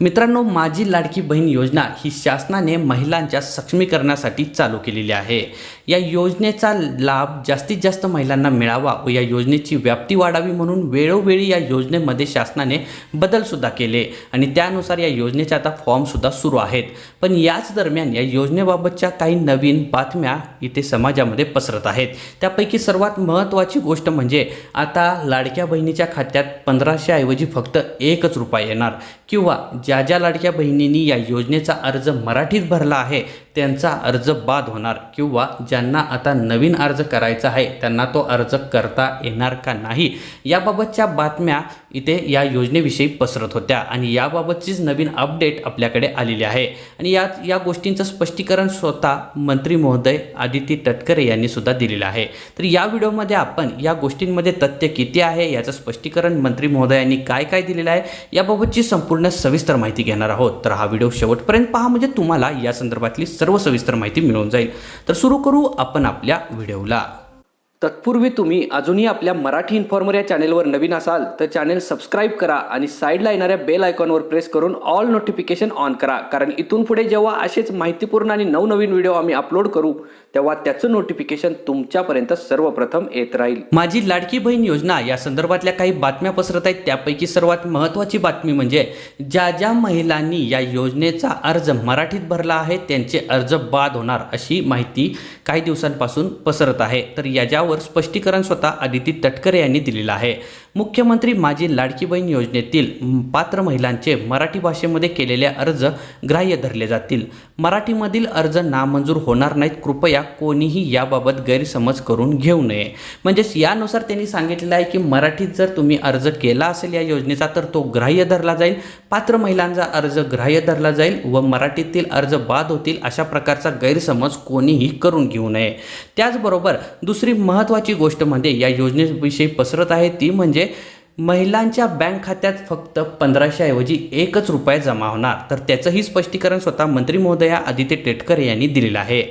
मित्रांनो माझी लाडकी बहीण योजना ही शासनाने महिलांच्या सक्षमीकरणासाठी चालू केलेली आहे. या योजनेचा लाभ जास्तीत जास्त महिलांना मिळावा व या योजनेची व्याप्ती वाढावी म्हणून वेळोवेळी या योजनेमध्ये शासनाने बदलसुद्धा केले आणि त्यानुसार या योजनेचे आता फॉर्मसुद्धा सुरू आहेत. पण याच दरम्यान या योजनेबाबतच्या काही नवीन बातम्या इथे समाजामध्ये पसरत आहेत. त्यापैकी सर्वात महत्त्वाची गोष्ट म्हणजे आता लाडक्या बहिणीच्या खात्यात पंधराशे ऐवजी फक्त एकच रुपया येणार किंवा ज्या ज्या लाडक्या बहिणींनी या योजनेचा अर्ज मराठीत भरला आहे त्यांचा अर्ज बाद होणार किंवा ज्यांना आता नवीन अर्ज करायचा आहे त्यांना तो अर्ज करता येणार का नाही? याबाबतच्या बातम्या इथे या योजनेविषयी पसरत होत्या आणि याबाबतचीच नवीन अपडेट आपल्याकडे आलेली आहे. आणि या या गोष्टींचं स्पष्टीकरण स्वतः मंत्री महोदय आदिती तटकरे यांनी सुद्धा दिलेलं आहे. तर या व्हिडिओमध्ये आपण या गोष्टींमध्ये तथ्य किती आहे याचं स्पष्टीकरण मंत्री महोदयांनी काय काय दिलेलं आहे याबाबतची संपूर्ण सविस्तर माहिती घेणार आहोत. तर हा व्हिडिओ शेवटपर्यंत पहा. म्हणजे तुम्हाला या संदर्भातली सर्व सविस्तर माहिती मिळून जाईल. तर सुरू करू आपण आपल्या व्हिडिओला. तत्पूर्वी तुम्ही अजूनही आपल्या मराठी इन्फॉर्मर या चॅनेलवर नवीन असाल तर चॅनेल सबस्क्राईब करा आणि साईडला येणाऱ्या बेल आयकॉनवर प्रेस करून ऑल नोटिफिकेशन ऑन करा. कारण इथून पुढे जेव्हा असेच माहितीपूर्ण आणि नवनवीन व्हिडिओ आम्ही अपलोड करू तेव्हा त्याचं नोटिफिकेशन तुमच्यापर्यंत सर्वप्रथम येत राहील. माझी लाडकी बहीण योजना या संदर्भातल्या काही बातम्या पसरत आहेत. त्यापैकी सर्वात महत्त्वाची बातमी म्हणजे ज्या ज्या महिलांनी या योजनेचा अर्ज मराठीत भरला आहे त्यांचे अर्ज बाद होणार अशी माहिती काही दिवसांपासून पसरत आहे. तर या ज्या यावर स्पष्टीकरण स्वतः आदिती तटकरे यांनी दिलेलं आहे. मुख्यमंत्री माझी लाडकी बहीण योजनेतील पात्र महिलांचे मराठी भाषेमध्ये केलेले अर्ज ग्राह्य धरले जातील. मराठीमधील अर्ज नामंजूर होणार नाहीत. कृपया कोणीही याबाबत गैरसमज करून घेऊ नये. म्हणजेच यानुसार त्यांनी सांगितलेलं आहे की मराठीत जर तुम्ही अर्ज केला असेल या योजनेचा तर तो ग्राह्य धरला जाईल. पात्र महिलांचा अर्ज ग्राह्य धरला जाईल व मराठीतील अर्ज बाद होतील अशा प्रकारचा गैरसमज कोणीही करून घेऊ नये. त्याचबरोबर दुसरी महत्त्वाची गोष्ट म्हणजे या योजनेविषयी पसरत आहे ती म्हणजे महिलांच्या बँक खात्यात फक्त पंधराशेऐवजी एकच रुपये जमा होणार. तर त्याचंही स्पष्टीकरण स्वतः मंत्री महोदया आदित्य टेटकर यांनी दिलेलं आहे.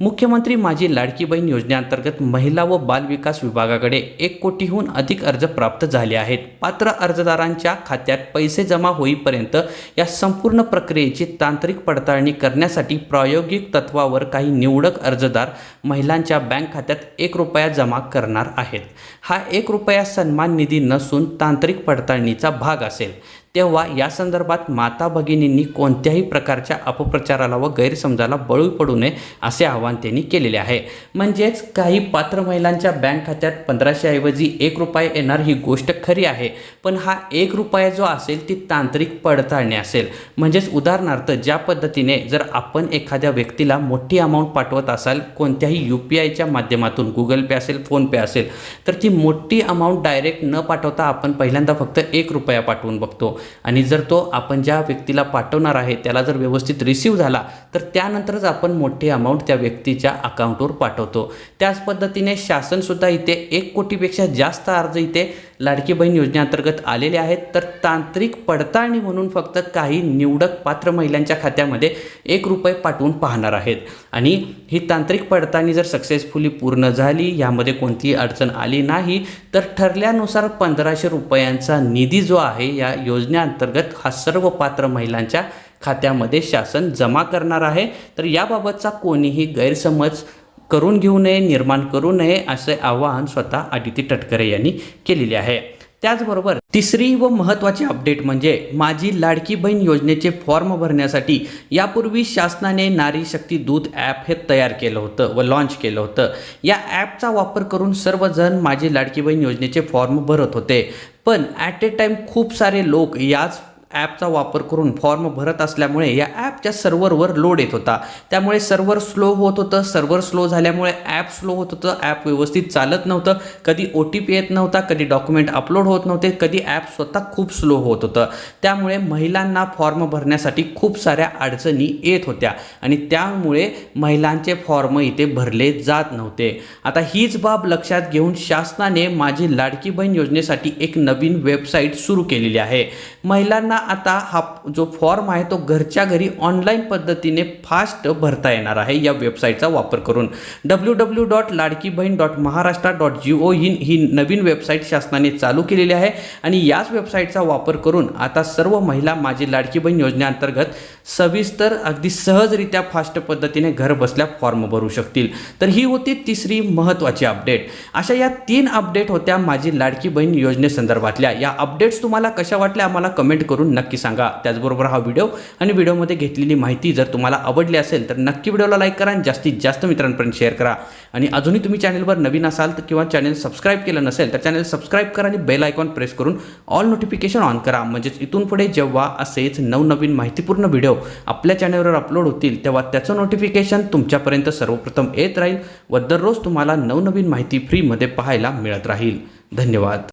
मुख्यमंत्री माझी लाडकी बहीण योजनेअंतर्गत महिला व बाल विकास विभागाकडे एक कोटीहून अधिक अर्ज प्राप्त झाले आहेत. पात्र अर्जदारांच्या खात्यात पैसे जमा होईपर्यंत या संपूर्ण प्रक्रियेची तांत्रिक पडताळणी करण्यासाठी प्रायोगिक तत्वावर काही निवडक अर्जदार महिलांच्या बँक खात्यात एक रुपया जमा करणार आहेत. हा एक रुपया सन्मान निधी नसून तांत्रिक पडताळणीचा भाग असेल. तेव्हा या संदर्भात माता भगिनींनी कोणत्याही प्रकारच्या अपप्रचाराला व गैरसमजाला बळी पडू नये असे आवाहन त्यांनी केलेले आहे. म्हणजेच काही पात्र महिलांच्या बँक खात्यात पंधराशेऐवजी एक रुपये येणार ही गोष्ट खरी आहे. पण हा एक रुपया जो असेल ती तांत्रिक पडताळणी असेल. म्हणजेच उदाहरणार्थ ज्या पद्धतीने जर आपण एखाद्या व्यक्तीला मोठी अमाऊंट पाठवत असाल कोणत्याही यू पी आयच्या माध्यमातून गुगल पे असेल फोनपे असेल तर ती मोठी अमाऊंट डायरेक्ट न पाठवता आपण पहिल्यांदा फक्त एक रुपया पाठवून बघतो. आणि जर तो आपण ज्या व्यक्तीला पाठवणार आहे त्याला जर व्यवस्थित रिसीव झाला तर त्यानंतरच आपण मोठी अमाऊंट त्या व्यक्तीच्या अकाउंटवर पाठवतो. त्याच पद्धतीने शासनसुद्धा इथे एक कोटीपेक्षा जास्त अर्ज इथे लाडकी बहीण योजनेअंतर्गत आलेले आहेत. तर तांत्रिक पडताळणी म्हणून फक्त काही निवडक पात्र महिलांच्या खात्यामध्ये एक रुपये पाठवून पाहणार आहेत. आणि ही तांत्रिक पडताळणी जर सक्सेसफुली पूर्ण झाली यामध्ये कोणतीही अडचण आली नाही तर ठरल्यानुसार पंधराशे रुपयांचा निधी जो आहे या योजनेअंतर्गत हा सर्व पात्र महिलांच्या खात्यामध्ये शासन जमा करणार आहे. तर याबाबतचा कोणीही गैरसमज करून घेऊ नये निर्माण करू नये असे आवाहन स्वतः आदिती तटकरे यांनी केलेले आहे. त्याचबरोबर तिसरी व महत्त्वाची अपडेट म्हणजे माझी लाडकी बहीण योजनेचे फॉर्म भरण्यासाठी यापूर्वी शासनाने नारी शक्ती दूध ॲप हे तयार केलं होतं व लॉन्च केलं होतं. या ॲपचा वापर करून सर्वजण माझी लाडकी बहीण योजनेचे फॉर्म भरत होते. पण ॲट ए टाईम खूप सारे लोक याच ॲपचा वापर करून फॉर्म भरत असल्यामुळे या ॲपच्या सर्व्हरवर लोड येत होता. त्यामुळे सर्व्हर स्लो होत होतं. सर्व्हर स्लो झाल्यामुळे ॲप स्लो होत होतं. ॲप व्यवस्थित चालत नव्हतं. कधी ओ टी पी येत नव्हता. कधी डॉक्युमेंट अपलोड होत नव्हते. कधी ॲप स्वतः खूप स्लो होत होतं. त्यामुळे महिलांना फॉर्म भरण्यासाठी खूप साऱ्या अडचणी येत होत्या आणि त्यामुळे महिलांचे फॉर्म इथे भरले जात नव्हते. आता हीच बाब लक्षात घेऊन शासनाने माझी लाडकी बहीण योजनेसाठी एक नवीन वेबसाईट सुरू केलेली आहे. महिलांना आता हा जो फॉर्म आहे तो घरच्या घरी ऑनलाईन पद्धतीने फास्ट भरता येणार आहे या वेबसाईटचा वापर करून. W W dot Ladki Bahin dot Maharashtra dot G O in ही नवीन वेबसाईट शासनाने चालू केलेली आहे आणि याच वेबसाईटचा वापर करून आता सर्व महिला माझी लाडकी बहीण योजनेअंतर्गत सविस्तर अगदी सहजरित्या फास्ट पद्धतीने घर बसल्या फॉर्म भरू शकतील. तर ही होती तिसरी महत्त्वाची अपडेट अशा या तीन अपडेट होत्या माझी लाडकी बहीण योजनेसंदर्भातल्या या अपडेट्स तुम्हाला कशा वाटल्या आम्हाला कमेंट करून करून नक्की सांगा. त्याचबरोबर हा व्हिडिओ आणि व्हिडिओमध्ये घेतलेली माहिती जर तुम्हाला आवडली असेल तर नक्की व्हिडिओला लाईक करा आणि जास्तीत जास्त मित्रांपर्यंत शेअर करा. आणि अजूनही तुम्ही चॅनलवर नवीन असाल तर किंवा चॅनल सबस्क्राईब केलं नसेल तर चॅनल सबस्क्राईब करा आणि बेल आयकॉन प्रेस करून ऑल नोटिफिकेशन ऑन करा. म्हणजेच इथून पुढे जेव्हा असेच नवनवीन माहितीपूर्ण व्हिडिओ आपल्या चॅनलवर अपलोड होतील तेव्हा त्याचं नोटिफिकेशन तुमच्यापर्यंत सर्वप्रथम येत राहील व दररोज तुम्हाला नवनवीन माहिती फ्रीमध्ये पाहायला मिळत राहील. धन्यवाद.